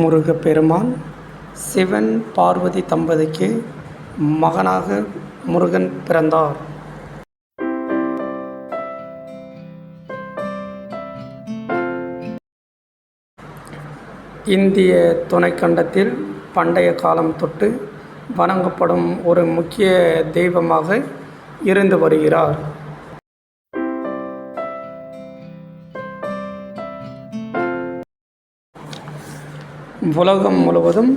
முருகப்பெருமான் சிவன் பார்வதி தம்பதிக்கு மகனாக முருகன் பிறந்தார். இந்திய துணைக்கண்டத்தில் பண்டைய காலம் தொட்டு வணங்கப்படும் ஒரு முக்கிய தெய்வமாக இருந்து வருகிறார். உலகம் முழுவதும்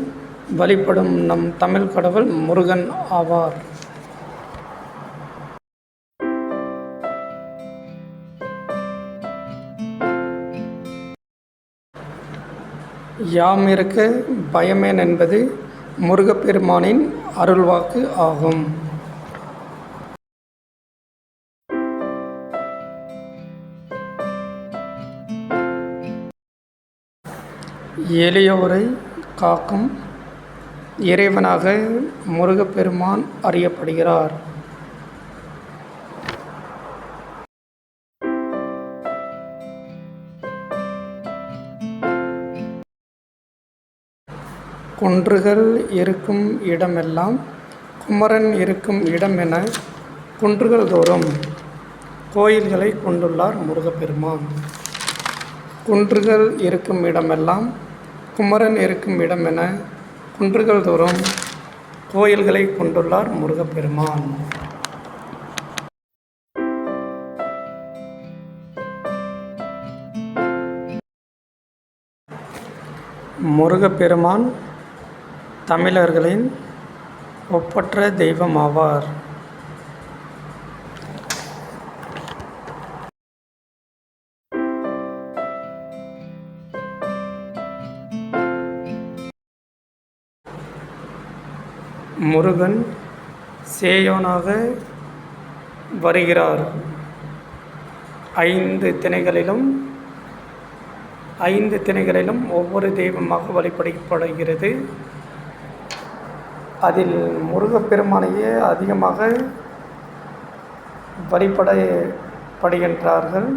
வழிபடும் நம் தமிழ் கடவுள் முருகன் ஆவார். யாம் இருக்க பயமேன் என்பது முருகப்பெருமானின் அருள்வாக்கு ஆகும். எளியோரை காக்கும் இறைவனாக முருகப்பெருமான் அறியப்படுகிறார். குன்றுகள் இருக்கும் இடமெல்லாம் குமரன் இருக்கும் இடம் என குன்றுகள் தோறும் கோயில்களை கொண்டுள்ளார் முருகப்பெருமான். குன்றுகள் இருக்கும் இடமெல்லாம் குமரன் இருக்கும் இடம் என குன்றுகள் தோறும் கோயில்களை கொண்டுள்ளார் முருகப்பெருமான். முருகப்பெருமான் தமிழர்களின் ஒப்பற்ற தெய்வம் முருகன் சேயோனாக வருகிறார். ஐந்து திணைகளிலும் ஐந்து திணைகளிலும் ஒவ்வொரு தெய்வமாக வழிபடப்படுகிறது. அதில் முருகப்பெருமானையே அதிகமாக வழிபடப்படுகின்றார்கள்.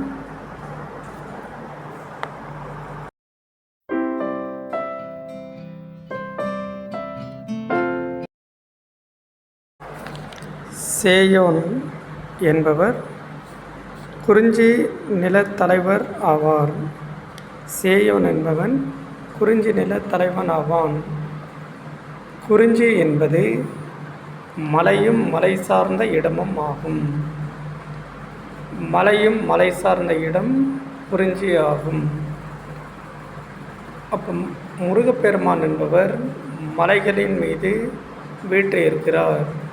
சேயோன் என்பவர் குறிஞ்சி நிலத்தலைவர் ஆவார். சேயோன் என்பவன் குறிஞ்சி நிலத் தலைவன் ஆவான். குறிஞ்சி என்பது மலையும் மலை சார்ந்த இடமும் ஆகும். மலையும் மலை சார்ந்த இடம் குறிஞ்சி ஆகும். அப்போ முருகப்பெருமான் என்பவர் மலைகளின் மீது வீற்றிருக்கிறார்.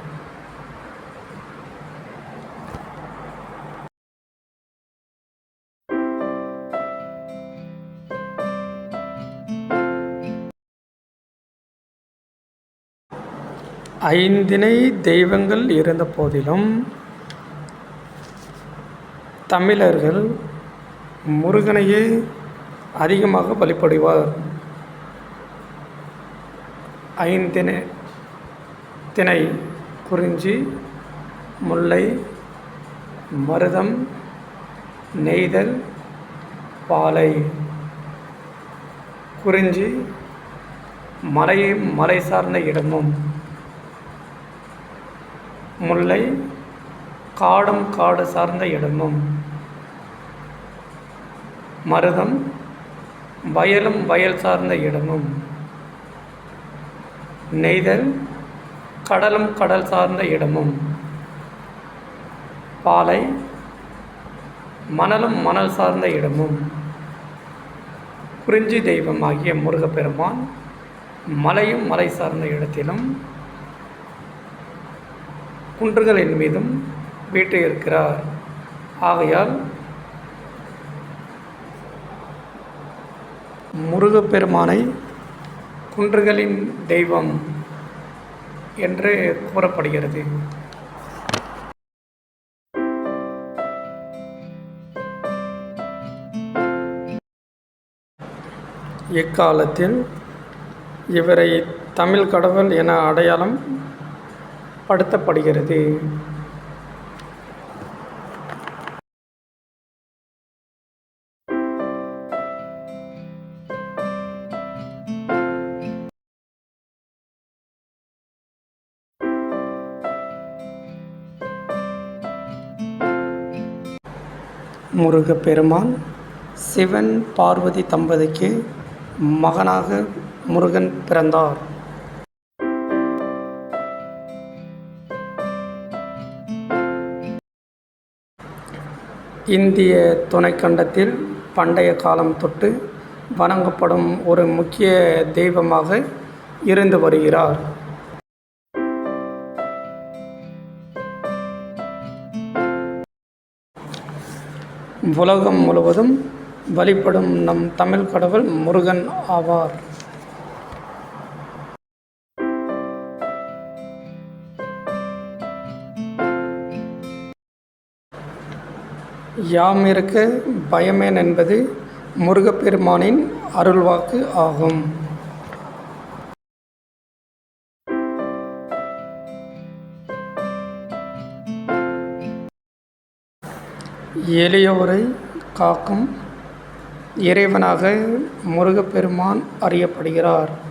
ஐந்திணை தெய்வங்கள் இருந்த போதிலும் தமிழர்கள் முருகனையே அதிகமாக வழிபடுவார் ஐந்திணை திணை குறிஞ்சி முல்லை மருதம் நெய்தல் பாலை. குறிஞ்சி மலை மலை சார்ந்த இடமும். முல்லை காடும் காடு சார்ந்த இடமும். மருதம் வயலும் வயல் சார்ந்த இடமும். நெய்தல் கடலும் கடல் சார்ந்த இடமும். பாலை மணலும் மணல் சார்ந்த இடமும். குறிஞ்சி தெய்வம் ஆகிய முருகப்பெருமான் மலையும் மலை சார்ந்த இடத்திலும் குன்றுகளின் மீதும் வீற்றிருக்கிறார் ஆகையால் முருகப்பெருமானை குன்றுகளின் தெய்வம் என்று கூறப்படுகிறது. இக்காலத்தில் இவரை தமிழ் கடவுள் என அடையாளம் படுத்தப்படுகிறது. முருகப்பெருமான் சிவன் பார்வதி தம்பதிக்கு மகனாக முருகன் பிறந்தார். இந்திய துணைக்கண்டத்தில் பண்டைய காலம் தொட்டு வணங்கப்படும் ஒரு முக்கிய தெய்வமாக இருந்து வருகிறார். உலகம் முழுவதும் வழிபடும் நம் தமிழ் கடவுள் முருகன் ஆவார். யாம் இருக்க பயமேன் என்பது முருகப்பெருமானின் அருள்வாக்கு ஆகும். எளியோரை காக்கும் இறைவனாக முருகப்பெருமான் அறியப்படுகிறார்.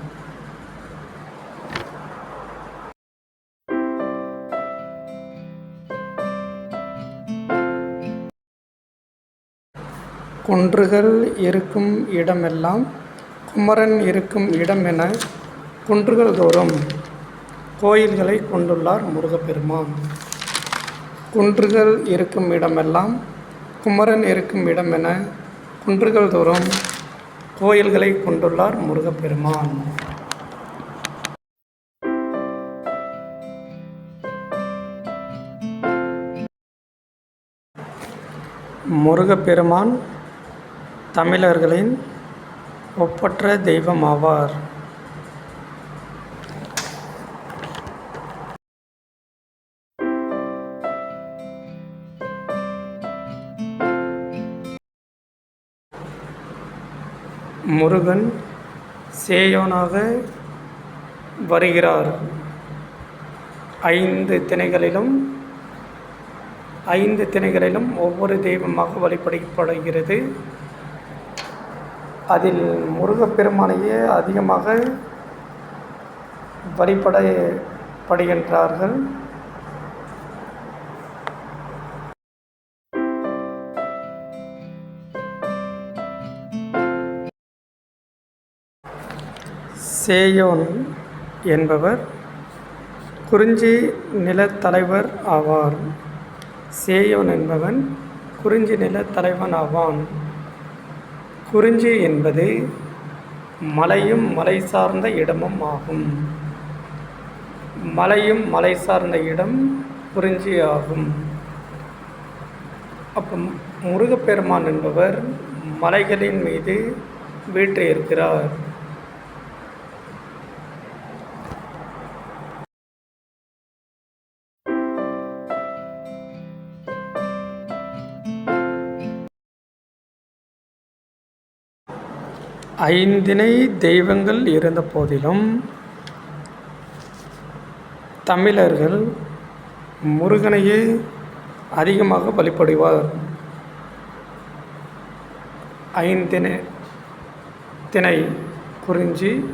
குன்றுகள் இருக்கும் இடமெல்லாம் குமரன் இருக்கும் இடம் என குன்றுகள் தோறும் கோயில்களை கொண்டுள்ளார் முருகப்பெருமான். குன்றுகள் இருக்கும் இடமெல்லாம் குமரன் இருக்கும் இடம் என குன்றுகள் தோறும் கோயில்களை கொண்டுள்ளார் முருகப்பெருமான். முருகப்பெருமான் தமிழர்களின் ஒப்பற்ற தெய்வம் ஆவார் முருகன் சேயோனாக வருகிறார். ஐந்து திணைகளிலும் ஐந்து திணைகளிலும் ஒவ்வொரு தெய்வமாக வழிபடப்படுகிறது. அதில் முருகப்பெருமானையே அதிகமாக வழிபடப்படுகின்றார்கள். சேயோன் என்பவர் குறிஞ்சி நிலத் தலைவர் ஆவார். சேயோன் என்பவன் குறிஞ்சி நிலத் தலைவன் ஆவான். குறிஞ்சி என்பது மலையும் மலை சார்ந்த இடமும் ஆகும். மலையும் மலை சார்ந்த இடம் குறிஞ்சி ஆகும். அப்போ முருகப்பெருமான் என்பவர் மலைகளின் மீது வீற்றிருக்கிறார். ஐந்திணை தெய்வங்கள் இருந்த போதிலும் தமிழர்கள் முருகனையே அதிகமாக வழிபடுவார் ஐந்திணை திணை குறிஞ்சி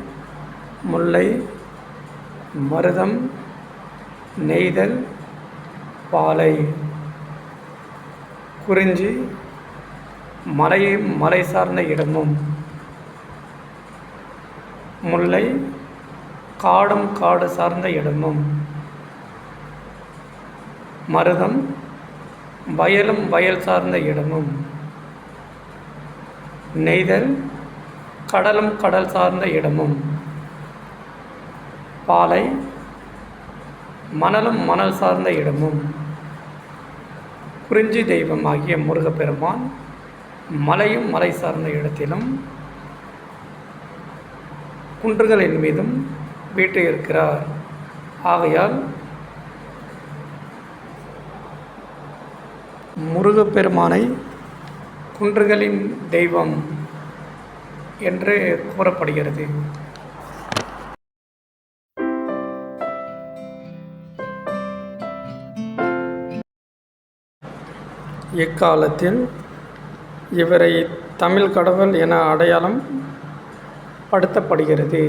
முல்லை மருதம் நெய்தல் பாலை. குறிஞ்சி மலையை மலை சார்ந்த இடமும். முல்லை காடும் காடு சார்ந்த இடமும். மருதம் வயலும் வயல் சார்ந்த இடமும். நெய்தல் கடலும் கடல் சார்ந்த இடமும். பாலை மணலும் மணல் சார்ந்த இடமும். குறிஞ்சி தெய்வம் ஆகிய முருகப்பெருமான் மலையும் மலை சார்ந்த இடத்திலும் குன்றுகளின் மீதும் வீட்டு இருக்கிறார். ஆகையால் முருகப்பெருமானை குன்றுகளின் தெய்வம் என்று கூறப்படுகிறது. இக்காலத்தில் இவரை தமிழ் கடவுள் என அடையாளம் படுத்தப்படுகிறது